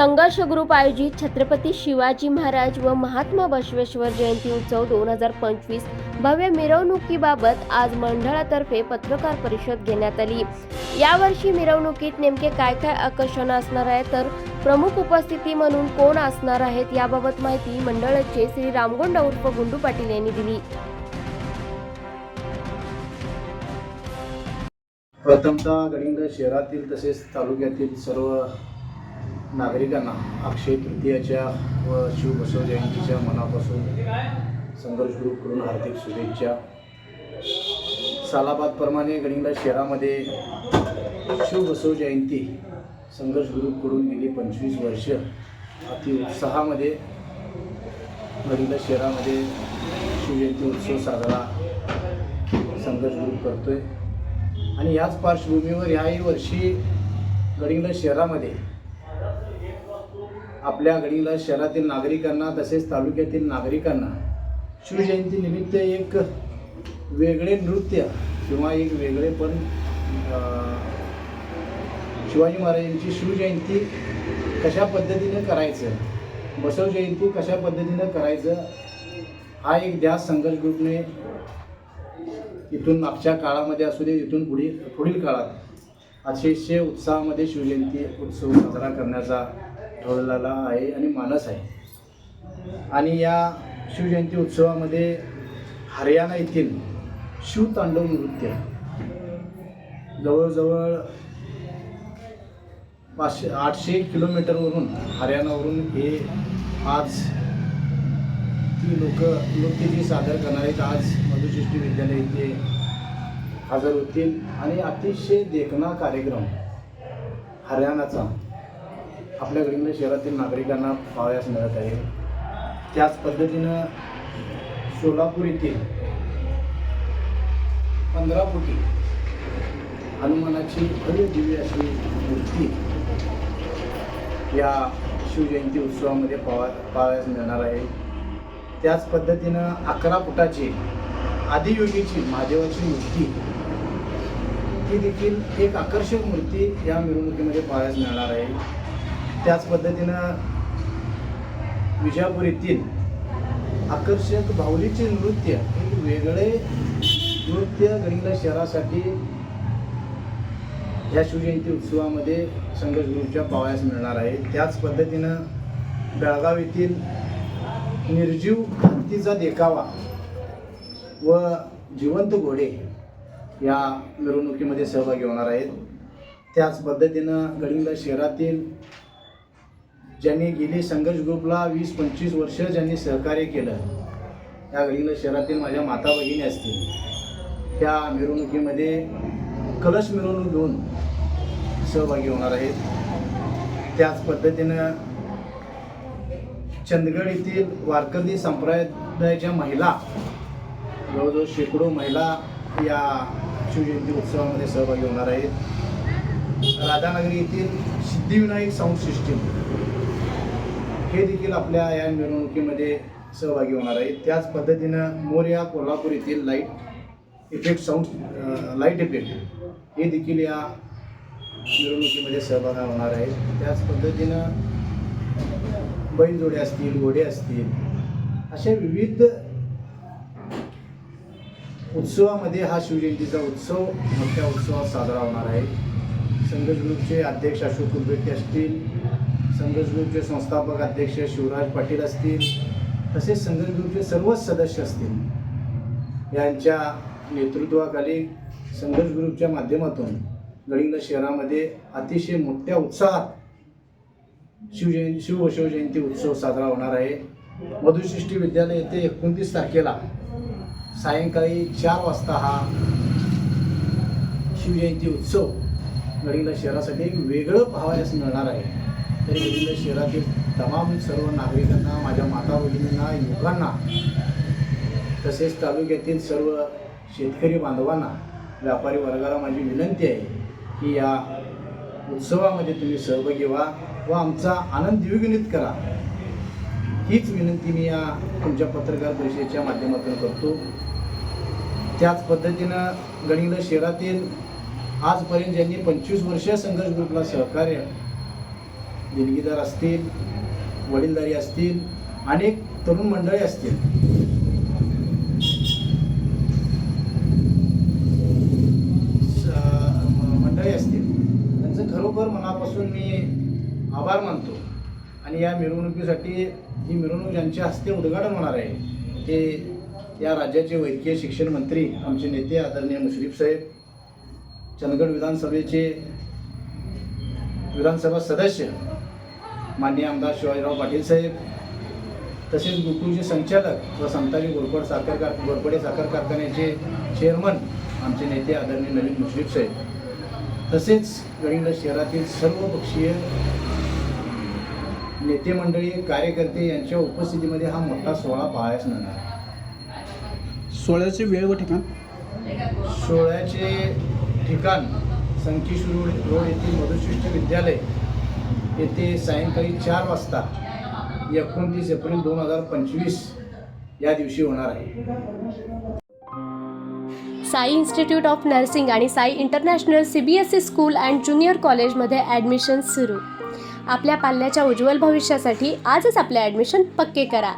संघर्ष ग्रुप आयोजित छत्रपती शिवाजी महाराज व महात्मा बसवेश्वर जयंती उत्सव दोन हजार पंचवीस भव्य मिरवणुकीबाबत आज मंडळातर्फे पत्रकार परिषद घेण्यात आली. यावर्षी मिरवणुकीत नेमके काय काय आकर्षण असणार आहे? तर प्रमुख उपस्थिती म्हणून कोण असणार आहेत याबाबत माहिती मंडळाचे श्री रामगोंड उर्फ गुंडू पाटील यांनी दिली. प्रथमतः गडिंग शहरातील तसेच तालुक्यातील सर्व नागरिकांना अक्षय तृतीयाच्या व शिव बसव जयंतीच्या मनापासून संघर्ष ग्रुपकडून हार्दिक शुभेच्छा. सालाबादप्रमाणे गडिंगला शहरामध्ये शिव बसव जयंती संघर्ष ग्रुपकडून गेली पंचवीस वर्ष. अति उत्साहामध्ये गडिंगला शहरामध्ये शिवजयंती उत्सव साजरा संघर्ष ग्रुप करतोय. आणि याच पार्श्वभूमीवर याही वर्षी गडिंगला शहरामध्ये आपल्या गडीला शहरातील नागरिकांना तसेच तालुक्यातील नागरिकांना शिवजयंतीनिमित्त एक वेगळे नृत्य किंवा एक वेगळे पण शिवाजी महाराजांची शिवजयंती कशा पद्धतीनं करायचं बसव जयंती कशा पद्धतीनं करायचं हा एक ध्यास संघर्ष ग्रुपने इथून मागच्या काळामध्ये असू दे इथून पुढील पुढील काळात अतिशय उत्साहामध्ये शिवजयंती उत्सव साजरा करण्याचा ठरवलेला आहे आणि मानस आहे. आणि या शिवजयंती उत्सवामध्ये हरियाणा येथील शिवतांडव नृत्य जवळजवळ पाचशे आठशे किलोमीटरवरून हरियाणावरून हे आज ती लोक नृत्य जी सादर करणार आहेत आज मधुसृष्टी विद्यालय इथे हजर होतील. आणि अतिशय देखणा कार्यक्रम हरियाणाचा आपल्या शहरातील नागरिकांना पाहावयास मिळत आहे. त्याच पद्धतीनं सोलापूर येथील पंधरा फुटी हनुमानाची भव्य दिव्य अशी मूर्ती या शिवजयंती उत्सवामध्ये पावा पाहावयास मिळणार आहे. त्याच पद्धतीनं अकरा फुटाची आदियोगीची महादेवाची मूर्ती ती देखील एक आकर्षक मूर्ती या मिरवणुकीमध्ये पाहायला मिळणार आहे. त्याच पद्धतीनं विजापूर येथील आकर्षक बाहुलीचे नृत्य एक वेगळे नृत्य गडिंगला शहरासाठी या शिवजयंती उत्सवामध्ये संघर्ष पावयास मिळणार आहे. त्याच पद्धतीनं बेळगाव येथील निर्जीव हत्तीचा देखावा व जिवंत घोडे या मिरवणुकीमध्ये सहभागी होणार आहेत. त्याच पद्धतीनं गडिंगला शहरातील ज्यांनी गेली संघर्ष ग्रुपला वीस पंचवीस वर्ष ज्यांनी सहकार्य केलं. त्या घडीला शहरातील माझ्या माता भगिनी असतील. त्या मिरवणुकीमध्ये कलश मिरवणूक घेऊन सहभागी होणार आहेत. त्याच पद्धतीनं चंदगड येथील वारकरी संप्रदायाच्या महिला जवळजवळ शेकडो महिला या शिवजयंती उत्सवामध्ये सहभागी होणार आहेत. राधानगरी येथील सिद्धिविनायक साऊंड सिस्टीम. हे देखील आपल्या या मिरवणुकीमध्ये सहभागी होणार आहे. त्याच पद्धतीनं मोर्या कोल्हापूर येथील light effect sound light effect हे देखील या मिरवणुकीमध्ये सहभागी होणार आहे. त्याच पद्धतीनं बैलजोडे असतील घोडे असतील अशा विविध उत्सवामध्ये हा शिवजयंतीचा उत्सव मोठ्या उत्सवात साजरा होणार आहे. संघ ग्रुपचे अध्यक्ष अशोक कुलबेटे असतील संघर्ष ग्रुपचे संस्थापक अध्यक्ष शिवराज पाटील असतील तसेच संघर्ष सर्वच सदस्य असतील यांच्या नेतृत्वाखाली संघर्ष ग्रुपच्या माध्यमातून गडिंग शहरामध्ये अतिशय मोठ्या उत्साहात शिवजयंती शिवबसव जयंती उत्सव साजरा होणार आहे. मधुसृष्टी विद्यालय येथे एकोणतीस तारखेला सायंकाळी चार वाजता हा शिवजयंती उत्सव गडिंगला शहरासाठी एक वेगळं पाहावयास मिळणार आहे. तर इथल्या शहरातील तमाम सर्व नागरिकांना माझ्या माता भगिनींना युवकांना तसेच तालुक्यातील सर्व शेतकरी बांधवांना व्यापारी वर्गाला माझी विनंती आहे की या उत्सवामध्ये तुम्ही सहभागी व्हा व आमचा आनंद द्विगुणित करा. हीच विनंती मी या तुमच्या पत्रकार परिषदेच्या माध्यमातून करतो. त्याच पद्धतीनं गडिंगला शहरातील आजपर्यंत ज्यांनी पंचवीस वर्ष संघर्ष ग्रुपला सहकार्य देणगीदार असतील वडीलधारी असतील अनेक तरुण मंडळी असतील. स- म- मंडळी असतील. त्यांचं खरोखर मनापासून मी आभार मानतो. आणि या मिरवणुकीसाठी ही मिरवणूक ज्यांच्या हस्ते उद्घाटन होणार आहे ते या राज्याचे वैद्यकीय शिक्षण मंत्री आमचे नेते आदरणीय मुश्रीफ साहेब चंदगड विधानसभेचे विधानसभा सदस्य माननीय आमदार शिवाजीराव पाटील साहेब तसेच गोकुळचे संचालक व समताजी गोरपड साखर कार गोरपडे साखर कारखान्याचे चेअरमन आमचे नेते आदरणीय नवीन मुश्रीफ साहेब तसेच गडिंग्लज शहरातील सर्व पक्षीय नेते मंडळी कार्यकर्ते यांच्या उपस्थितीमध्ये हा मोठा सोहळा पाहायला मिळणार. सोहळ्याची वेळ व ठिकाण सोहळ्याचे ठिकाण संकेश रोड रोड येथील मधुश्रेष्ठ विद्यालय येथे सायंकाळी चार वाजता एकोणतीस एप्रिल दोन हजार पंचवीस या दिवशी होणार आहे. साई इन्स्टिट्यूट ऑफ नर्सिंग आणि Sai international C B S E school and junior कॉलेजमध्ये ॲडमिशन सुरू. आपल्या पाल्याच्या उज्ज्वल भविष्यासाठी आजच आपले ॲडमिशन पक्के करा.